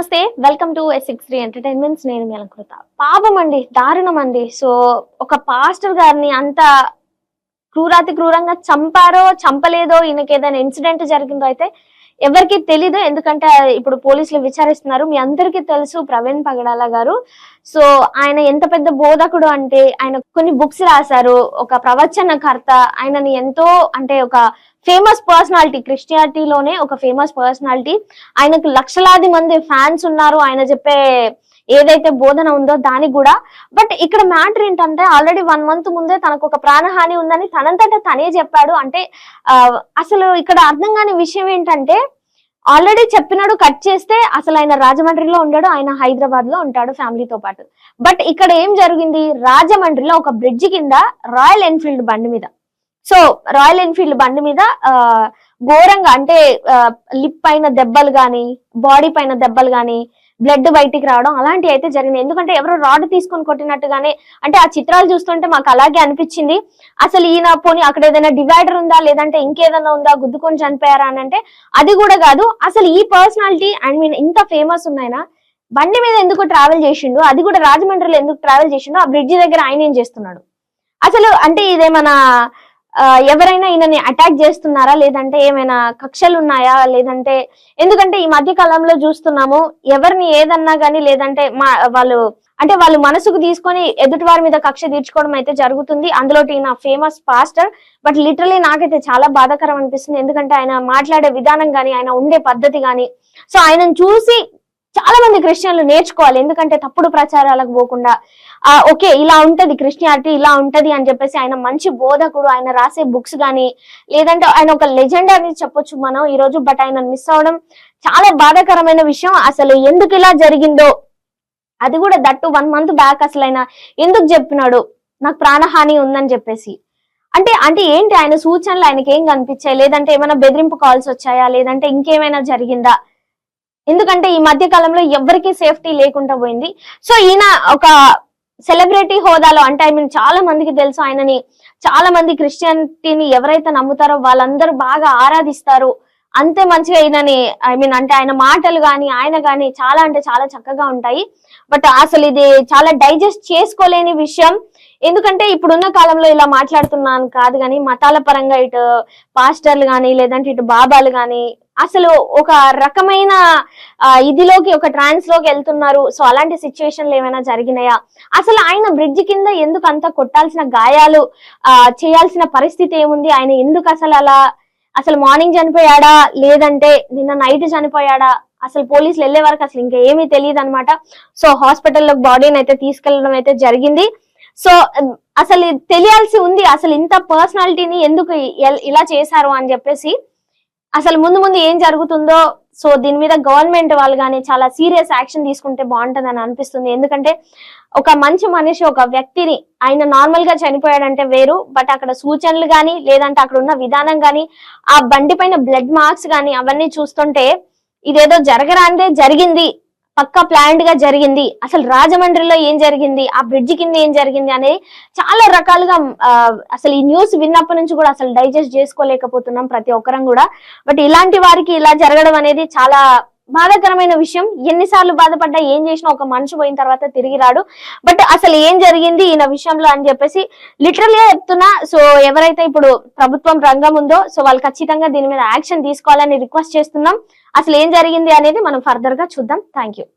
నమస్తే welcome to S six three entertainments నేను మీ అలంకృత. పాపం అండి దారుణం అండి. సో ఒక పాస్టర్ గారిని అంత క్రూరాతి క్రూరంగా చంపారో చంపలేదో ఈయనకి ఏదైనా ఇన్సిడెంట్ జరిగిందో అయితే ఎవరికి తెలీదు ఎందుకంటే ఇప్పుడు పోలీసులు విచారిస్తున్నారు. మీ అందరికీ తెలుసు ప్రవీణ్ పగడాల గారు. సో ఆయన ఎంత పెద్ద బోధకుడు అంటే ఆయన కొన్ని బుక్స్ రాశారు. ఒక ప్రవచనకర్త ఆయనని ఎంతో అంటే ఒక ఫేమస్ పర్సనాలిటీ క్రిస్టియానిటీలోనే ఒక ఫేమస్ పర్సనాలిటీ. ఆయనకు లక్షలాది మంది ఫ్యాన్స్ ఉన్నారు. ఆయన చెప్పే ఏదైతే బోధన ఉందో దానికి కూడా. బట్ ఇక్కడ మ్యాటర్ ఏంటంటే ఆల్రెడీ వన్ మంత్ ముందే తనకు ఒక ప్రాణహాని ఉందని తనంతట తనే చెప్పాడు. అంటే ఆ, అసలు ఇక్కడ అర్థం కాని విషయం ఏంటంటే ఆల్రెడీ చెప్పినాడు కట్ చేస్తే అసలు ఆయన రాజమండ్రిలో ఉంటాడు ఆయన హైదరాబాద్లో ఉంటాడు ఫ్యామిలీతో పాటు. బట్ ఇక్కడ ఏం జరిగింది? రాజమండ్రిలో ఒక బ్రిడ్జ్ కింద రాయల్ ఎన్ఫీల్డ్ బండి మీద. సో రాయల్ ఎన్ఫీల్డ్ బండి మీద ఘోరంగా అంటే లిప్ పైన దెబ్బలు గాని బాడీ పైన దెబ్బలు గాని బ్లడ్ బయటికి రావడం అలాంటివి అయితే జరిగినాయి. ఎందుకంటే ఎవరో రాడ్ తీసుకొని కొట్టినట్టుగానే అంటే ఆ చిత్రాలు చూస్తుంటే మాకు అలాగే అనిపించింది. అసలు ఈయన పోనీ అక్కడ ఏదైనా డివైడర్ ఉందా లేదంటే ఇంకేదైనా ఉందా గుద్దుకొని చనిపోయారా అని అంటే అది కూడా కాదు. అసలు ఈ పర్సనాలిటీ ఐ మీన్ ఇంత ఫేమస్ ఉన్నాయినా బండి మీద ఎందుకు ట్రావెల్ చేసిండు అది కూడా రాజమండ్రిలో ఎందుకు ట్రావెల్ చేసిండు ఆ బ్రిడ్జి దగ్గర ఆయన ఏం చేస్తున్నాడు? అసలు అంటే ఇదేమన్నా ఎవరైనా ఈయనని అటాక్ చేస్తున్నారా? లేదంటే ఏమైనా కక్షలు ఉన్నాయా లేదంటే ఎందుకంటే ఈ మధ్య కాలంలో చూస్తున్నాము ఎవరిని ఏదన్నా గానీ లేదంటే మా వాళ్ళు అంటే వాళ్ళు మనసుకు తీసుకొని ఎదుటి వారి మీద కక్ష తీర్చుకోవడం అయితే జరుగుతుంది. అందులో ఈయన ఫేమస్ పాస్టర్ బట్ లిటరలీ నాకైతే చాలా బాధాకరం అనిపిస్తుంది. ఎందుకంటే ఆయన మాట్లాడే విధానం గాని ఆయన ఉండే పద్ధతి గాని సో ఆయనను చూసి చాలా మంది క్రిస్టియన్లు నేర్చుకోవాలి. ఎందుకంటే తప్పుడు ప్రచారాలకు పోకుండా ఓకే ఇలా ఉంటది క్రిస్టియానిటీ ఇలా ఉంటది అని చెప్పేసి ఆయన మంచి బోధకుడు ఆయన రాసే బుక్స్ గాని లేదంటే ఆయన ఒక లెజెండ్ అని చెప్పొచ్చు మనం ఈ రోజు బట్ ఆయన మిస్ అవడం చాలా బాధాకరమైన విషయం. అసలు ఎందుకు ఇలా జరిగిందో అది కూడా దట్టు వన్ మంత్ బ్యాక్ అసలు ఆయన ఎందుకు చెప్పినాడు నాకు ప్రాణహాని ఉందని చెప్పేసి. అంటే అంటే ఏంటి ఆయన సూచనలు ఆయనకి ఏం కనిపించాయి? లేదంటే ఏమైనా బెదిరింపు కాల్స్ వచ్చాయా? లేదంటే ఇంకేమైనా జరిగిందా? ఎందుకంటే ఈ మధ్య కాలంలో ఎవరికి సేఫ్టీ లేకుండా పోయింది. సో ఈయన ఒక సెలబ్రిటీ హోదాలో అంటే ఐ మీన్ చాలా మందికి తెలుసు ఆయనని. చాలా మంది క్రిస్టియానిటీని ఎవరైతే నమ్ముతారో వాళ్ళందరూ బాగా ఆరాధిస్తారు. అంతే మంచిగా ఈయనని ఐ మీన్ అంటే ఆయన మాటలు కానీ ఆయన కానీ చాలా అంటే చాలా చక్కగా ఉంటాయి. బట్ అసలు ఇది చాలా డైజెస్ట్ చేసుకోలేని విషయం. ఎందుకంటే ఇప్పుడున్న కాలంలో ఇలా మాట్లాడుతున్నాను కాదు కానీ మతాల పరంగా ఇటు పాస్టర్లు కానీ లేదంటే ఇటు బాబాలు కానీ అసలు ఒక రకమైన ఇదిలోకి ఒక ట్రాన్స్లోకి వెళ్తున్నారు. సో అలాంటి సిచ్యువేషన్లు ఏమైనా జరిగినాయా? అసలు ఆయన బ్రిడ్జ్ కింద ఎందుకు అంత కొట్టాల్సిన గాయాలు చేయాల్సిన పరిస్థితి ఏముంది? ఆయన ఎందుకు అసలు అలా అసలు మార్నింగ్ చనిపోయాడా? లేదంటే నిన్న నైట్ చనిపోయాడా? అసలు పోలీసులు వెళ్ళే వరకు అసలు ఇంకా ఏమీ తెలియదు అనమాట సో హాస్పిటల్లో బాడీని అయితే తీసుకెళ్ళడం అయితే జరిగింది. సో అసలు ఇది తెలియాల్సి ఉంది అసలు ఇంత పర్సనాలిటీని ఎందుకు ఇలా చేశారు అని చెప్పేసి అసలు ముందు ముందు ఏం జరుగుతుందో సో దీని మీద గవర్నమెంట్ వాళ్ళు కానీ చాలా సీరియస్ యాక్షన్ తీసుకుంటే బాగుంటుందని అనిపిస్తుంది. ఎందుకంటే ఒక మంచి మనిషి ఒక వ్యక్తిని ఆయన నార్మల్గా చనిపోయాడంటే వేరు బట్ అక్కడ సూచనలు కానీ లేదంటే అక్కడ ఉన్న విధానం కానీ ఆ బండి పైన బ్లడ్ మార్క్స్ కానీ అవన్నీ చూస్తుంటే ఇదేదో జరగరాందే జరిగింది పక్కా ప్లాన్డ్గా జరిగింది. అసలు రాజమండ్రిలో ఏం జరిగింది? ఆ బ్రిడ్జ్ కింద ఏం జరిగింది? అనేది చాలా రకాలుగా అసలు ఈ న్యూస్ విన్నప్పటి నుంచి కూడా అసలు డైజెస్ట్ చేసుకోలేకపోతున్నాం ప్రతి ఒక్కరం కూడా. బట్ ఇలాంటి వారికి ఇలా జరగడం అనేది చాలా బాధాకరమైన విషయం. ఎన్నిసార్లు బాధపడ్డా ఏం చేసినా ఒక మనిషి పోయిన తర్వాత తిరిగి రాడు. బట్ అసలు ఏం జరిగింది ఈయన విషయంలో అని చెప్పేసి లిటరల్గా చెప్తున్నా. సో ఎవరైతే ఇప్పుడు ప్రభుత్వం రంగం ఉందో సో వాళ్ళు ఖచ్చితంగా దీని మీద యాక్షన్ తీసుకోవాలని రిక్వెస్ట్ చేస్తున్నాం. అసలు ఏం జరిగింది అనేది మనం ఫర్దర్గా చూద్దాం. Thank you